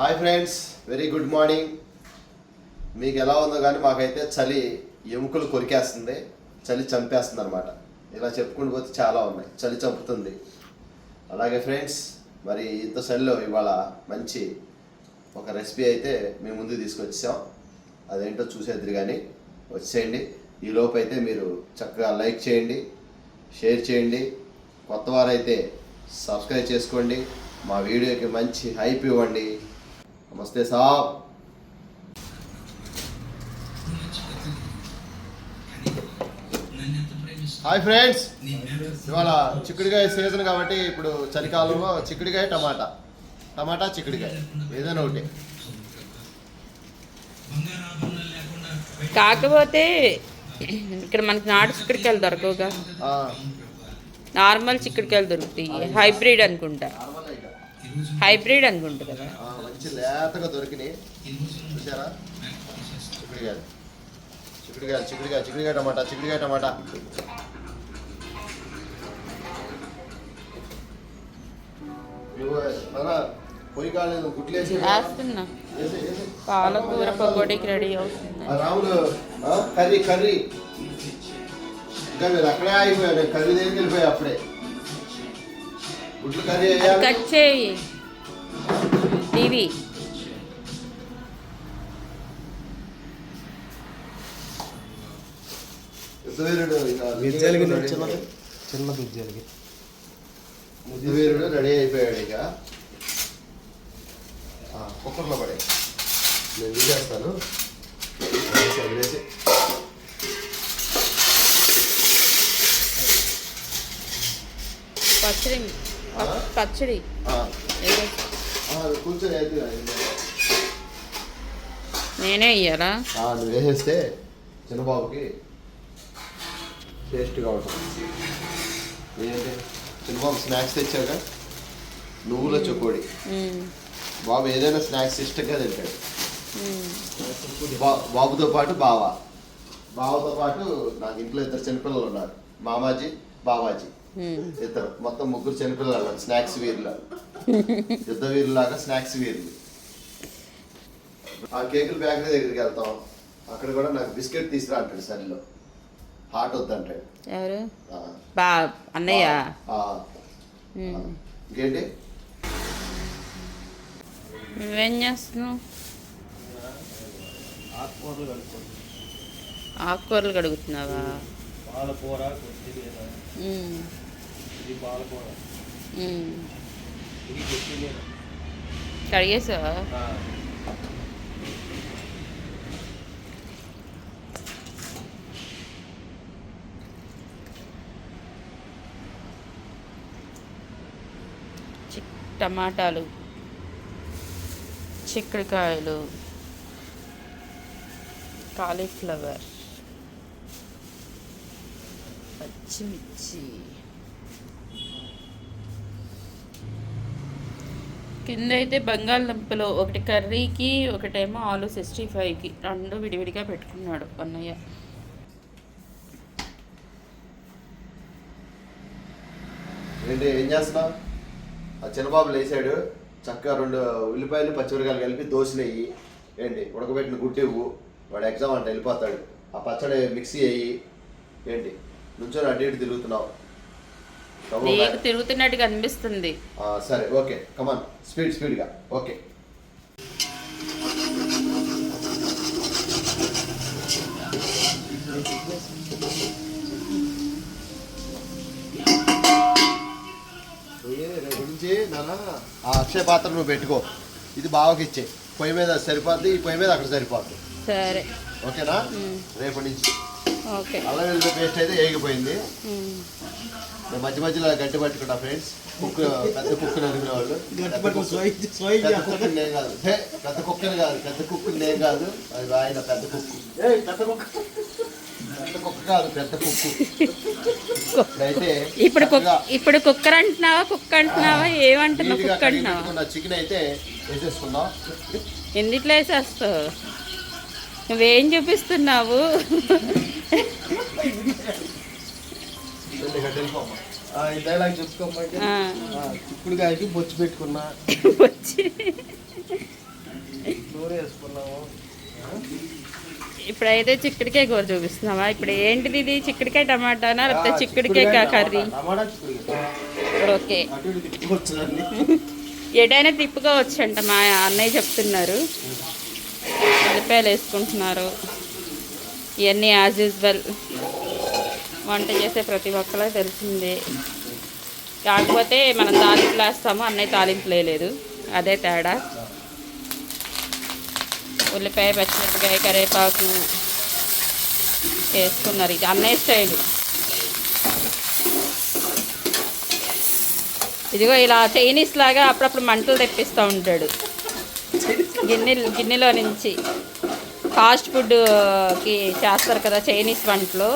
Hi friends very good morning. మీకు ఎలా ఉందో కానీ మాకైతే చలి ఎముకలు కొరికేస్తుంది చలి చంపేస్తుంది అనమాట ఇలా చెప్పుకుంటూ పోతే చాలా ఉన్నాయి చలి చంపుతుంది. అలాగే ఫ్రెండ్స్ మరి ఇంత చలిలో ఇవాళ మంచి ఒక రెసిపీ అయితే మేము ముందుకు తీసుకొచ్చాం. అదేంటో చూసేద్దరు కానీ వచ్చేయండి. ఈ లోపు అయితే మీరు చక్కగా లైక్ చేయండి షేర్ చేయండి కొత్త వారైతే సబ్స్క్రైబ్ చేసుకోండి. మా వీడియోకి మంచి హైప్ ఇవ్వండి. నమస్తే సాబ్. Hi friends. ఇవాళ చిక్కుడుకాయ సీజన్ కాబట్టి ఇప్పుడు చలికాలంలో చిక్కుడుకాయ టమాటా. టమాటా చిక్కుడుకాయ. ఏదైనా ఒకటి. కాకపోతే ఇక్కడ మనకి నాటు చిక్కుడుకాయలు దొరకవుగా. నార్మల్ చిక్కుడుకాయలు దొరుకుతాయి. హైబ్రిడ్ అనుకుంటా. హైబ్రిడ్ అనుకుంటా కదా. మంచి లేతగా దొరికినాయి. చూసారా చిక్కుడుకాయలు చిక్కుడుకాయలు చిక్కుడుకాయ చిక్కుడుకాయ టమాటా చిక్కుడుకాయ టమాటా. నువ్వు నాన్న, పొయ్యి కాలేదు గుడ్లేసి. పాలకూర పకోడీకి రెడీ అవుతుంది. Ramulu curry curry. ఇంకా మీరు అక్కడే నేను కర్రీ దగ్గరికి వెళ్ళిపోయా అప్పుడే. గుడ్లు కర్రీ కట్ చేయి. టీవీ. చిన్న విద్యాలకి ముద్దువీరుడు రెడీ అయిపోయాడు ఇక. ఆ, కుక్కర్లో పడే. నేను తీసేస్తాను. వదిలేసి, వదిలేసి. పచ్చడి పచ్చడి. నేనే ఇయ్యాలా నువ్వు వేసేస్తే చిన్నబాబుకి టేస్ట్గా ఉంటుంది. ఏంటి? చిన్నబాబు స్నాక్స్ తెచ్చాక నువ్వుల చొక్కోడి బాబు ఏదైనా స్నాక్స్ ఇష్టంగా తింటాడు. బాబుతో పాటు బావ. బావతో పాటు నాకు ఇంట్లో ఇద్దరు చిన్నపిల్లలు ఉన్నారు. మామాజీ బావాజీ. ఉమ్. ఇద్దరు. మొత్తం ముగ్గురు చిన్నపిల్లలు స్నాక్స్ వీరులు. యుద్ధ వీరులాగా స్నాక్స్ వీరులు. ఆ కేకుల బేకరీ దగ్గరికి వెళ్తాం. అక్కడ కూడా నాకు బిస్కెట్ తీసుకురా అంటాడు సరిలో. హాట్ వద్దంటాడు. ఎవరు? ఆ, బా అన్నయ్య? ఆ, ఉమ్. ఇంకేంటి? నువ్వేం చేస్తున్నావు? ఆకుకూరలు కడుగుతున్నావా? పాలకూర కొత్తిమీర ఇది. ఇది కొత్తిమీర టమాటాలు చిక్కుడుకాయలు కాలీఫ్లవర్. పచ్చిమిర్చి కింద అయితే బంగాళదుంపలు ఒకటి కర్రీకి ఒకటేమో ఆలు సిక్స్టీ ఫైవ్కి. రెండు విడివిడిగా పెట్టుకున్నాడు అన్నయ్య. ఏంటి ఏం చేస్తున్నావు? ఆ చిన్నబాబు లేచాడు. చక్కగా రెండు ఉల్లిపాయలు పచ్చిమిరకాయలు కలిపి దోశలు వేయి ఏంటి ఉడకబెట్టిన గుడ్డు ఇవ్వు. వాడు ఎగ్జామ్ అంటే వెళ్ళిపోతాడు. ఆ పచ్చడి మిక్సీ వేయి. ఏంటి? నుంచొని అటు ఇటు తిరుగుతున్నావు. నీకు. తిరుగుతున్నట్టుగా అనిపిస్తుంది సరే ఓకే. కమాన్ స్పీడ్ స్పీడ్గా ఓకే. నుంచి నాన్న ఆ అక్షయ పాత్ర నువ్వు పెట్టుకో. ఇది బావకి ఇచ్చే. పొయ్యి మీద సరిపోద్ది ఈ పొయ్యి మీద అక్కడ సరిపోద్ది. సరే. ఓకేనా. రేపటి నుంచి. అల్లం వెల్లుల్లి పేస్ట్ అయితే. నేను మధ్య మధ్యలో గట్టి పట్టుకుంటా ఫ్రెండ్స్. కుక్ పెద్ద కుక్ నరిగిన వాళ్ళు. కుక్కని నేను కాదు. పెద్ద కుక్కని కాదు. పెద్ద కుక్కని నేను కాదు. అది ఆయన పెద్ద కుక్కు. ఏయ్, పెద్ద కుక్క. పెద్ద కుక్క కాదు పెద్ద కుక్కు. అయితే ఇప్పుడు కుక్ ఇప్పుడు కుక్కర్ అంటున్నావా కుక్క అంటున్నావా ఏమంటున్నావు కుక్క అంటున్నావా? చికెన్ అయితే వేసేసుకుందాం. ఎందుట్లో వేసేస్తావు నువ్వేం చూపిస్తున్నావు? ఈ డైలాగ్ చెప్పుకోమంటే ఆ, చిక్కుడుకాయకి బొచ్చు పెట్టుకున్నా. వేసుకున్నాము. ఇప్పుడైతే చిక్కుడికాయ కూర చూపిస్తున్నావా? ఇప్పుడు ఏంటిది ఇది? చిక్కుడికాయ టమాటానా లేకపోతే చిక్కుడికాయ కర్రీ? ఓకే. ఎటైనా తిప్పుకోవచ్చు అంట మా అన్నయ్య చెప్తున్నారు. ఉల్లిపాయలు వేసుకుంటున్నారు. ఇవన్నీ యాజ్ యూజువల్ వంట చేసే ప్రతి ఒక్కరికి తెలిసిందే. కాకపోతే మనం తాలింపులు వేస్తాము అన్నయ్య తాలింపులు వేయలేదు. అదే తేడా. ఉల్లిపాయ పచ్చిమిరపకాయ కరివేపాకు వేసుకున్నారు. ఇది అన్నయ్య స్టైల్. ఇదిగో ఇలా చైనీస్ లాగా అప్పుడప్పుడు మంటలు తెప్పిస్తూ ఉంటాడు. గిన్నె గిన్నెలో నుంచి. ఫాస్ట్ ఫుడ్కి చేస్తారు కదా చైనీస్ వంటలు.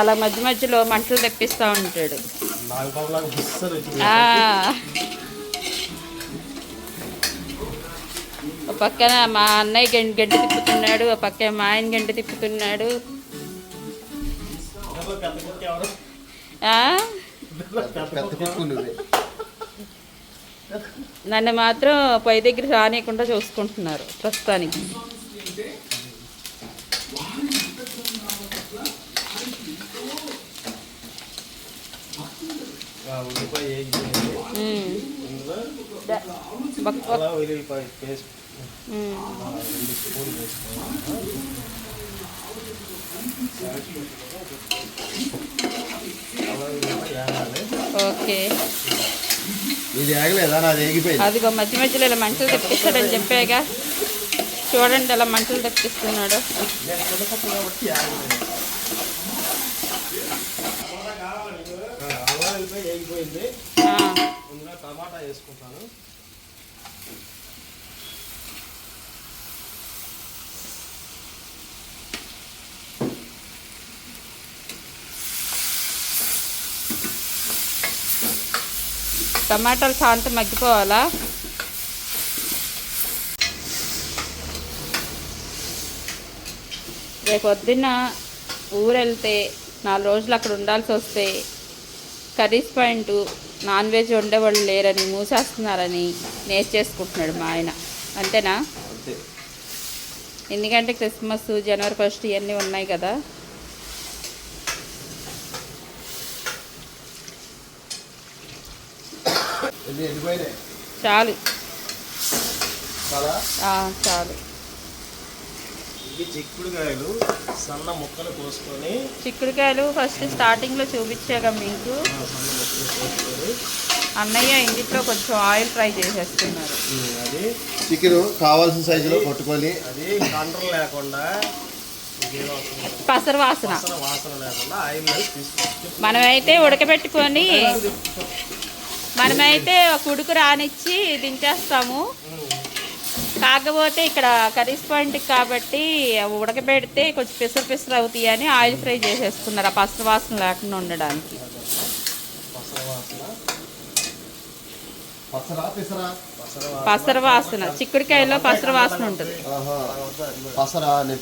అలా మధ్య మధ్యలో మంటలు తెప్పిస్తూ ఉంటాడు. ఒక పక్కన మా అన్నయ్య గంట గంట తిప్పుతున్నాడు ఒక పక్కన మా ఆయన గంట తిప్పుతున్నాడు. నన్ను మాత్రం పై దగ్గర రానియకుండా చూసుకుంటున్నారు ప్రస్తుతానికి. ఉల్లిపాయ వేగిపోయింది. ఇందులో అలా పేస్ట్. రెండు వేసుకోవాలి ఓకే. ఇది ఆగలేదా? నాది ఏగిపోయింది అదిగో మధ్య మధ్యలో ఇలా మంటలు తెప్పిస్తాడని చెప్పాగా చూడండి అలా మంటలు తెప్పిస్తున్నాడు నేను చిన్నపప్పు కాబట్టి ఆగలేదు ఆ, అల్లం ఉల్లిపాయ వేగిపోయింది ఆ, ముందుగా టమాటా వేసుకుంటాను. టమాటాలు శాంతం మగ్గిపోవాలా? రేపు పొద్దున్న ఊరు వెళ్తే నాలుగు రోజులు అక్కడ ఉండాల్సి వస్తే కర్రీస్ పాయింట్ నాన్ వెజ్ వండేవాళ్ళు లేరని మూసేస్తున్నారని నేర్చేసుకుంటున్నాడు మా ఆయన. అంతేనా? అంతే. ఎందుకంటే క్రిస్మస్ జనవరి ఫస్ట్ ఇవన్నీ ఉన్నాయి కదా. చాలు. చాలా. చిక్కుడుకాయలు సన్న ముక్కలు కోసుకొని చిక్కుడుకాయలు ఫస్ట్ స్టార్టింగ్లో చూపించాక మీకు. ఆ, సన్న ముక్కలు కోసుకొని అన్నయ్య ఇంటిలో కొంచెం ఆయిల్ ఫ్రై చేసేస్తున్నారు. అది చికెన్ కావాల్సిన సైజులో కొట్టుకొని అది కంట్రోల్ లేకుండా. పసరు వాసన. లేకుండా ఆయిల్ మనమైతే ఉడకబెట్టుకొని మనమైతే ఒక ఉడుకు రానిచ్చి దించేస్తాము. కాకపోతే ఇక్కడ కర్రీస్ పాయింట్ కాబట్టి ఉడకబెడితే కొంచెం పిసరు పిసరు అవుతాయి అని ఆయిల్ ఫ్రై చేసేస్తున్నారు ఆ పసరు వాసన లేకుండా ఉండడానికి పసర వాసన పసరా పిసరా పసర వాసన పసరు వాసన చిక్కుడుకాయలో పసరు వాసన ఉంటుంది. పసరా నేను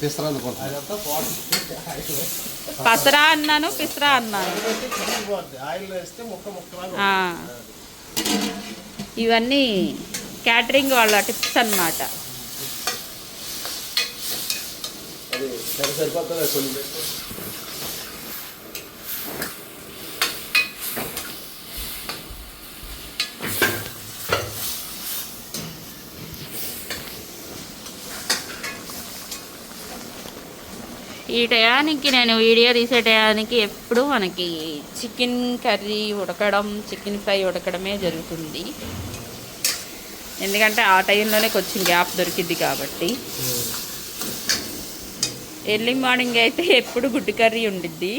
అన్నాను పిసరా అన్నాను ఆయిల్ వేస్తే చిరిగిపోద్ది. ఆయిల్ వేస్తే ముక్క ముక్కలాగా ఆ. ఇవన్నీ క్యాటరింగ్ వాళ్ళ టిప్స్ పెట్టుకో. ఈ టయానికి నేను వీడియో తీసే టయానికి ఎప్పుడు మనకి చికెన్ కర్రీ ఉడకడం చికెన్ ఫ్రై ఉడకడమే జరుగుతుంది ఎందుకంటే ఆ టైంలోనే కొంచెం గ్యాప్ దొరికింది కాబట్టి. ఎర్లీ మార్నింగ్ అయితే ఎప్పుడు గుడ్డు కర్రీ ఉండిద్ది.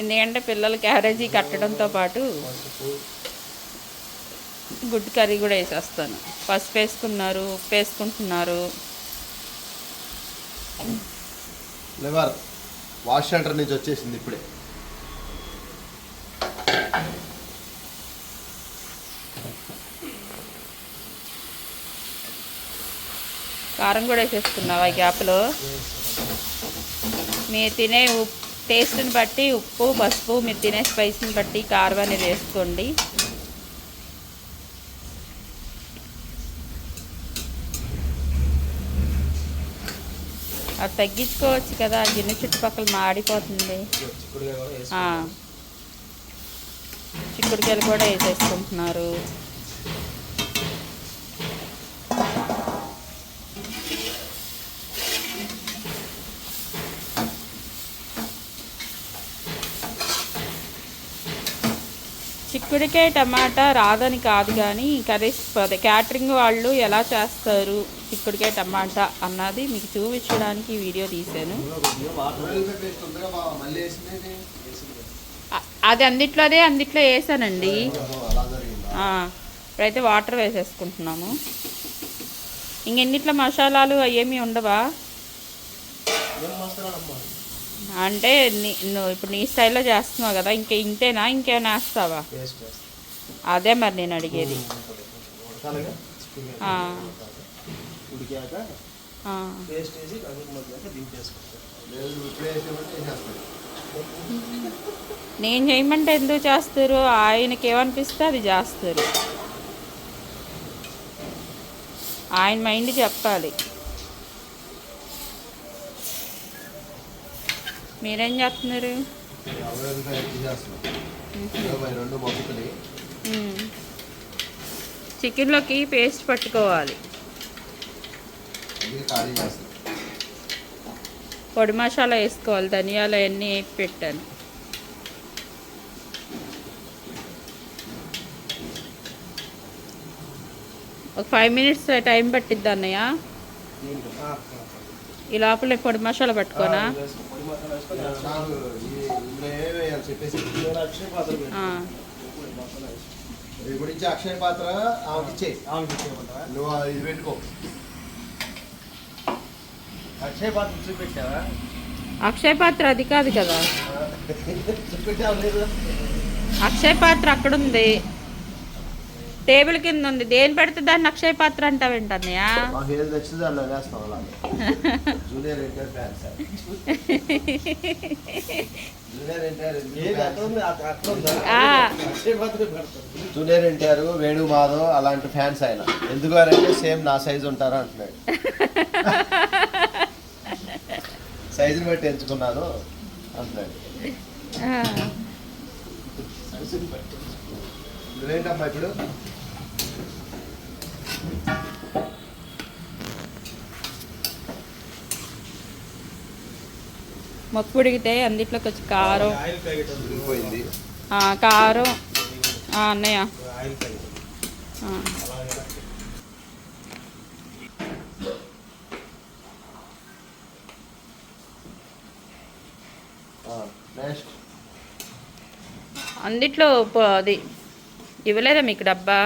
ఎందుకంటే పిల్లలు క్యారేజీ కట్టడంతో పాటు గుడ్డు కర్రీ కూడా వేసేస్తాను. పసుపు వేసుకున్నారు ఉప్పు వేసుకుంటున్నారు. లివర్ వాష్ సెంటర్ నుంచి వచ్చేసింది ఇప్పుడే. కారం కూడా వేసేసుకున్నావా ఈ గ్యాప్లో? మీరు తినే ఉప్పు టేస్ట్ని బట్టి ఉప్పు పసుపు మీరు తినే స్పైస్ని బట్టి కారం అనేది వేసుకోండి. అది తగ్గించుకోవచ్చు కదా గిన్నె చుట్టుపక్కల మాడిపోతుంది. చిక్కుడుగా చిక్కుడుకాయలు కూడా వేసేసుకుంటున్నారు. చిక్కుడికాయ టమాటా రాదని కాదు కానీ కర్రీస్ అదే క్యాటరింగ్ వాళ్ళు ఎలా చేస్తారు చిక్కుడికాయ టమాటా అన్నది మీకు చూపించడానికి వీడియో తీశాను. అది అందిట్లో అదే అందిట్లో అది వేసానండి ఇప్పుడైతే వాటర్ వేసేసుకుంటున్నాము. ఇంకెన్నిట్లో మసాలాలు అవేమీ ఉండవా? అంటే నీ- నువ్వు ఇప్పుడు నీ స్టైల్లో చేస్తున్నావు కదా ఇంక ఇంతేనా? ఇంకేమైనా వేస్తావా? అదే మరి నేను అడిగేది. నేను చేయమంటే ఎందుకు చేస్తారు? ఆయనకి ఏమనిపిస్తే అది చేస్తారు. ఆయన మైండ్ చెప్పాలి. మీరేం చేస్తున్నారు? చికెన్లోకి పేస్ట్ పట్టుకోవాలి. పొడి మసాలా వేసుకోవాలి ధనియాలు అవన్నీ వేపి పెట్టాను. ఒక ఫైవ్ మినిట్స్ టైం పట్టిద్ది అన్నయ్య? ఈ లోపల పొడి మసాలా పట్టుకోనా? అక్షయ పాత్ర పెట్టు. ఆ. పొడి మసాలా వేసుకో. ఇప్పుడు నుంచి అక్షయ పాత్ర ఆమెకి ఇచ్చే. ఆమెకి ఇచ్చేయమంటావా? నువ్వు ఇది పెట్టుకో. అక్షయ పాత్ర చూపెట్టావా? అక్షయ పాత్ర అది కాదు కదా. చూపెట్టావు లేదు? అక్షయ పాత్ర అక్కడ ఉంది. టేబుల్ కింద ఉంది. దేని పెడితే దాన్ని అక్షయ పాత్ర వేస్తాం అలా జూనియర్ ఎన్టీఆర్ వేణు మాధవ్ అలాంటి ఫ్యాన్స్ ఆయన. ఎందుకు అంటే సేమ్ నా సైజు ఉంటారా అంటున్నాడు. సైజుని బట్టి ఎంచుకున్నాను అంటున్నాడు. నువ్వేంటమ్మా ఇప్పుడు? మొక్కు ఉడికితే అందుట్లో కొంచెం కారం. కారం. ఆ, అన్నయ్య. అందుట్లో అది ఇవ్వలేదా మీకు డబ్బా?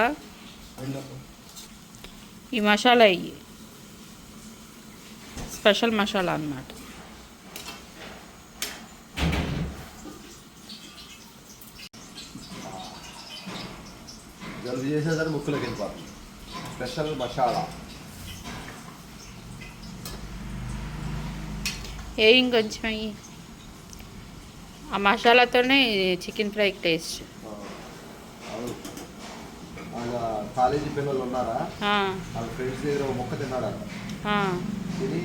ఈ మసాలా ఇవి స్పెషల్ మసాలా అన్నమాట. జలుబు చేసినా సరే ముక్కులోకి వెళ్ళిపోతుంది స్పెషల్ మసాలా ఏ ఇంకొంచెం అయ్యి ఆ మసాలాతోనే చికెన్ ఫ్రై టేస్ట్. కాలేజీ పిల్లలు ఉన్నారా? వాళ్ళ ఫ్రెండ్స్ దగ్గర ఒక మొక్క తిన్నాడు. తిని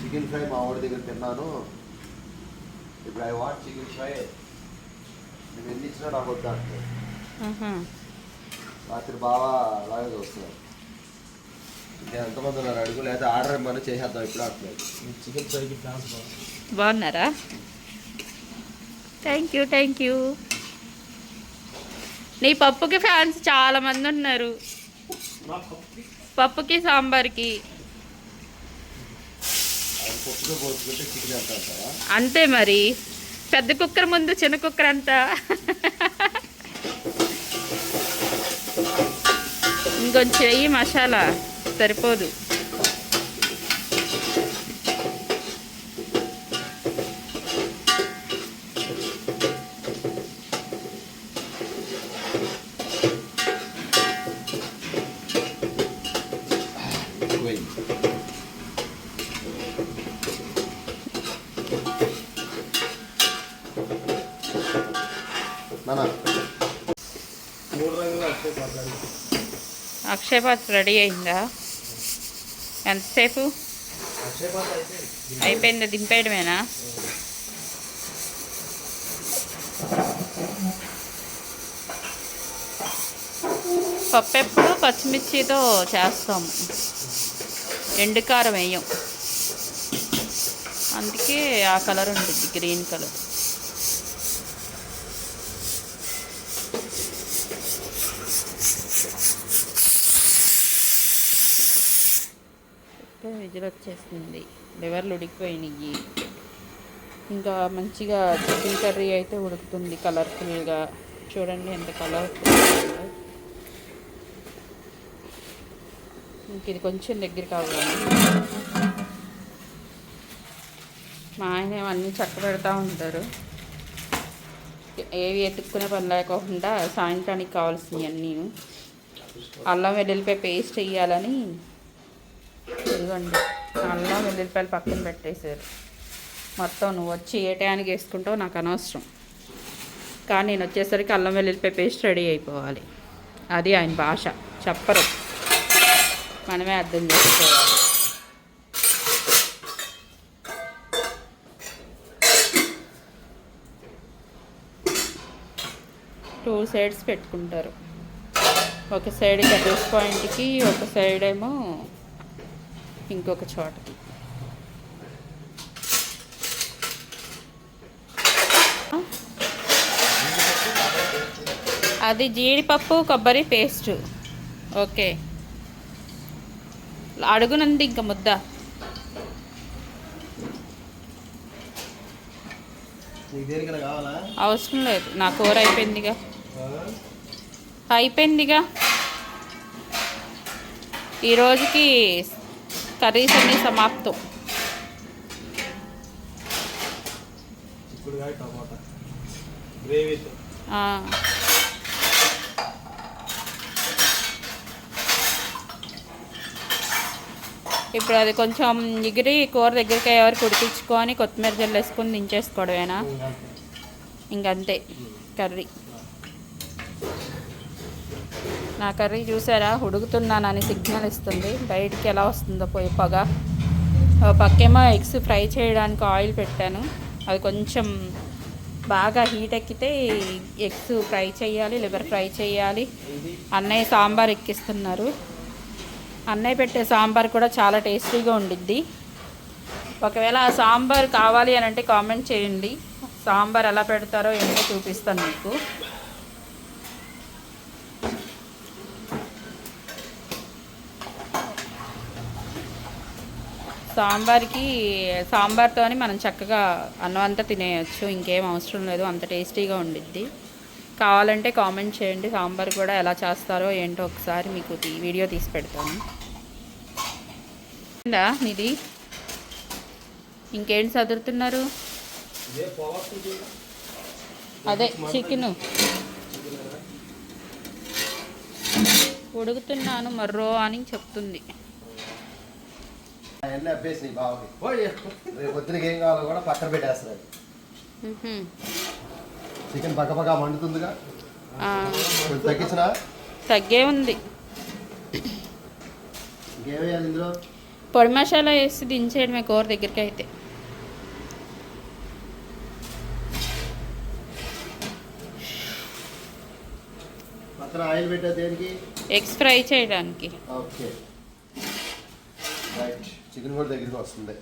చికెన్ ఫ్రై మా వాడి దగ్గర తిన్నాను. ఇప్పుడు ఐ వాంట్ చికెన్ ఫ్రై. నువ్వు ఎన్ని ఇచ్చినా నాకు వద్దా. రాత్రి బాగా అలాగే చూస్తున్నారు ఎంతమంది ఉన్నారు? అడుగు. లేదా ఆర్డర్ ఇవ్వమని చేసేద్దాం ఇప్పుడు బాగుంది బాగున్నారా? థ్యాంక్ యూ థ్యాంక్ యూ నీ పప్పుకి ఫ్యాన్స్ చాలా మంది ఉన్నారు. పప్పుకి? సాంబార్కి. అంతే మరి. పెద్ద కుక్కర్ ముందు చిన్న కుక్కర్ అంతా. ఇంకొంచెం వెయ్యి మసాలా సరిపోదు. మూడు రంగులు వచ్చే పాత్ర అండి. అక్షయ రెడీ అయిందా? ఎంతసేపు? అయిపోయిందా? దింపేయడమేనా? పప్పు ఎప్పుడు పచ్చిమిర్చితో చేస్తాము ఎండుకారం వేయం. అందుకే ఆ కలర్ ఉంటుంది గ్రీన్ కలర్. విజిల్ వచ్చేస్తుంది లివర్లు ఉడికిపోయినాయి ఇంకా మంచిగా చికెన్ కర్రీ అయితే ఉడుకుతుంది కలర్ఫుల్గా. చూడండి ఎంత కలర్ఫుల్ ఇంక ఇది కొంచెం దగ్గర కావాలి మా ఆయన అన్నీ చక్క పెడతా ఉంటారు. ఏవి ఎత్తుక్కునే పని లేకుండా సాయంత్రానికి కావాల్సినవి అన్నీ అల్లం వెల్లుల్లిపాయ పేస్ట్ వేయాలని ఇదిగోండి. అల్లం వెల్లుల్లిపాయలు పక్కన పెట్టేశారు. మొత్తం నువ్వు వచ్చి ఏ టయానికి వేసుకుంటావు నాకు అనవసరం. కానీ నేను వచ్చేసరికి అల్లం వెల్లుల్లిపాయ పేస్ట్ రెడీ అయిపోవాలి. అది ఆయన భాష. చెప్పరు. మనమే అర్థం చేసుకోవాలి. టూ సైడ్స్ పెట్టుకుంటారు. ఒక సైడ్ కర్రీస్ పాయింట్కి ఒక సైడ్ ఏమో ఇంకొక చోటకి అది జీడిపప్పు కొబ్బరి పేస్ట్. ఓకే. అడుగునంది ఇంకా ముద్ద. అవసరం లేదు. నా కూర అయిపోయిందిగా. అయిపోయిందిగా. ఈ రోజుకి కర్రీస్ అన్నీ సమాప్తం. ఇప్పుడు అది కొంచెం ఎగిరి కూర దగ్గరికి అయ్యే వరకు ఉడికించుకొని కొత్తిమీర జల్లు వేసుకొని దించేసుకోవడమేనా ఇంకంతే కర్రీ. నా కర్రీ చూసారా? ఉడుకుతున్నానని సిగ్నల్ ఇస్తుంది. బయటికి ఎలా వస్తుందో పోయి పొగ. పక్కేమో ఎగ్స్ ఫ్రై చేయడానికి ఆయిల్ పెట్టాను. అది కొంచెం బాగా హీట్ ఎక్కితే ఎగ్స్ ఫ్రై చేయాలి లివర్ ఫ్రై చేయాలి. అన్నయ్య సాంబార్ ఎక్కిస్తున్నారు. అన్నయ్య పెట్టే సాంబార్ కూడా చాలా టేస్టీగా ఉండిద్ది. ఒకవేళ ఆ సాంబార్ కావాలి అని అంటే కామెంట్ చేయండి. సాంబార్ ఎలా పెడతారో ఏంటో చూపిస్తాను మీకు. సాంబార్కి సాంబార్తోని మనం చక్కగా అన్నం అంతా తినేయచ్చు. ఇంకేం అవసరం లేదు. అంత టేస్టీగా ఉండిద్ది. కావాలంటే కామెంట్ చేయండి. సాంబార్ కూడా ఎలా చేస్తారో ఏంటో ఒకసారి మీకు వీడియో తీసి పెడతాను. మీది ఇంకేంటి చదువుతున్నారు? ఇదే అదే చికెన్. ఉడుకుతున్నాను మర్రో అని చెప్తుంది. అవన్నీ అబ్బేసి నీ బావకి రేపు పొద్దునకి ఏం కావాలో కూడా పక్కన పెట్టేస్తున్నాడు. మ్హూ. చికెన్ మండుతుందిగా. కొంచెం తగ్గించినా? తగ్గే ఉంది. ఇందులో? పొడి మసాలా వేసి దించేయడమే కూర దగ్గరికి అయితే పక్కన ఆయిల్ పెట్టా దేనికి? ఎగ్స్ ఫ్రై చేయడానికి. ఓకే. రైట్. చికెన్ కూడా దగ్గరికి వస్తుంది.